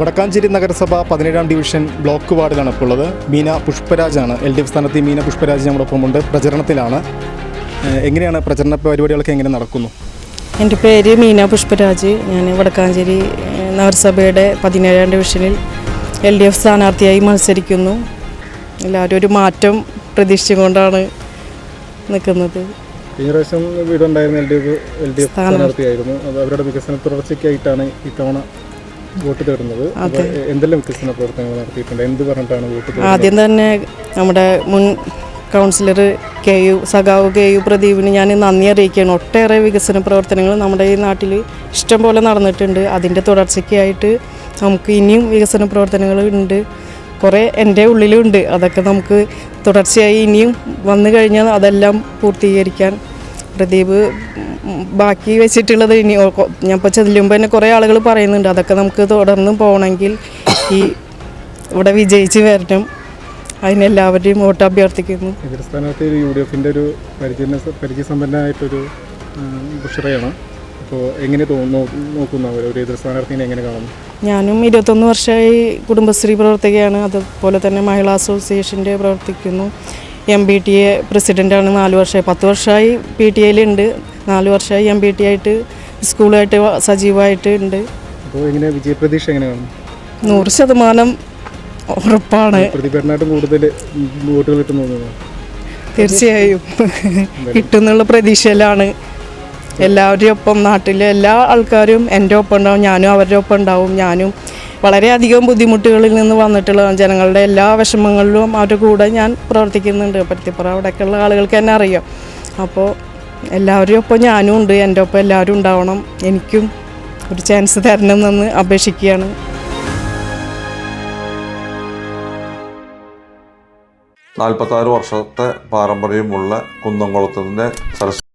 വടക്കാഞ്ചേരി നഗരസഭ പതിനേഴാം division block വാർഡിലാണ് ഇപ്പോൾ ഉള്ളത് മീന പുഷ്പരാജാണ്. എൽ ഡി എഫ് സ്ഥാനത്ത് മീന പുഷ്പരാജ് നമ്മോടൊപ്പമുണ്ട് പ്രചരണത്തിലാണ്. എങ്ങനെയാണ് പ്രചരണ പരിപാടികളൊക്കെ എങ്ങനെ നടക്കുന്നു? എന്റെ പേര് മീന പുഷ്പരാജ്. ഞാൻ വടക്കാഞ്ചേരി നഗരസഭയുടെ പതിനേഴാം ഡിവിഷനിൽ എൽ ഡി എഫ് സ്ഥാനാർത്ഥിയായി മത്സരിക്കുന്നു. എല്ലാവരും ഒരു മാറ്റം പ്രതീക്ഷിച്ചുകൊണ്ടാണ് നിൽക്കുന്നത്. കഴിഞ്ഞ പ്രാവശ്യം വീടുണ്ടായിരുന്ന L D F L D F സ്ഥാനാർത്ഥിയായിരുന്നു. അവരുടെ വികസന തുടർച്ചയ്ക്കായിട്ടാണ് ഇത്തവണ വോട്ട് തേടുന്നത്? എന്തെല്ലാം വികസന പ്രവർത്തനങ്ങൾ നടത്തിയിട്ടുണ്ട്? എന്ത് പറഞ്ഞിട്ടാണ് വോട്ട് ആദ്യം തന്നെ നമ്മുടെ മുൻ കൗൺസിലർ കെ യു സഖാവ് കെ യു പ്രദീപിന് ഞാൻ നന്ദി അറിയിക്കുകയാണ്. ഒട്ടേറെ വികസന പ്രവർത്തനങ്ങൾ നമ്മുടെ ഈ നാട്ടിൽ ഇഷ്ടം പോലെ നടന്നിട്ടുണ്ട്. അതിന്റെ തുടർച്ചയ്ക്കായിട്ട് നമുക്ക് ഇനിയും വികസന പ്രവർത്തനങ്ങൾ ഉണ്ട്. കുറേ എന്റെ ഉള്ളിലുണ്ട് അതൊക്കെ നമുക്ക് തുടർച്ചയായി ഇനിയും വന്നു കഴിഞ്ഞാൽ അതെല്ലാം പൂർത്തീകരിക്കാൻ പ്രദീപ് ബാക്കി വെച്ചിട്ടുള്ളത് ഇനി ഞാൻ ഇപ്പോൾ ചെല്ലുമ്പോൾ തന്നെ കുറേ ആളുകൾ പറയുന്നുണ്ട്. അതൊക്കെ നമുക്ക് തുടർന്നും പോകണമെങ്കിൽ ഈ ഇവിടെ വിജയിച്ച് വരണം. അതിനെല്ലാവരുടെയും വോട്ട് അഭ്യർത്ഥിക്കുന്നു. എതിർ സ്ഥാനാർത്ഥി ഒരു യു ഡി എഫിന്റെ ഒരു പരിചയ പരിചയസമ്പന്നമായിട്ടൊരു ബുഷറയാണ്. അപ്പോൾ എങ്ങനെ നോക്കുന്നു അവർ ഒരു എതിർ സ്ഥാനാർത്ഥിനെ എങ്ങനെ കാണുന്നു? ഞാനും ഇരുപത്തൊന്ന് വർഷമായി കുടുംബശ്രീ പ്രവർത്തകയാണ്. അതുപോലെ തന്നെ മഹിളാ അസോസിയേഷന്റെ പ്രവർത്തിക്കുന്നു. എം ബി ടി എ പ്രസിഡന്റാണ് നാല് വർഷമായി. പത്ത് വർഷമായി പി ടി എയിലുണ്ട് നാല് വർഷമായി എം ബി ടി ആയിട്ട് സ്കൂളായിട്ട് സജീവമായിട്ട് ഉണ്ട്. അപ്പോൾ എങ്ങനെ വിജയപ്രതീക്ഷ എങ്ങനെയാണ്? നൂറ് ശതമാനം ഉറപ്പാണ്. കൂടുതൽ വോട്ടുകൾ കിട്ടുന്നു തീർച്ചയായും. കിട്ടുന്നുള്ള പ്രതീക്ഷയിലാണ്. എല്ലാവരുടെയും ഒപ്പം നാട്ടിലെ എല്ലാ ആൾക്കാരും എന്റെ ഒപ്പം ഉണ്ടാവും. ഞാനും അവരുടെ ഒപ്പം ഉണ്ടാവും. ഞാനും വളരെയധികം ബുദ്ധിമുട്ടുകളിൽ നിന്ന് വന്നിട്ടുള്ള ജനങ്ങളുടെ എല്ലാ വിഷമങ്ങളിലും അവരുടെ കൂടെ ഞാൻ പ്രവർത്തിക്കുന്നുണ്ട്. പരുത്തിപ്പുറ അവിടെയൊക്കെയുള്ള ആളുകൾക്ക് തന്നെ അറിയാം. അപ്പോൾ എല്ലാവരും ഒപ്പം ഞാനും ഉണ്ട്. എന്റെ ഒപ്പം എല്ലാവരും ഉണ്ടാവണം. എനിക്കും ഒരു ചാൻസ് തരണമെന്ന് അപേക്ഷിക്കുകയാണ്. നാൽപ്പത്താറ് വർഷത്തെ പാരമ്പര്യമുള്ള കുന്നംകുളത്തിന്റെ സരസ്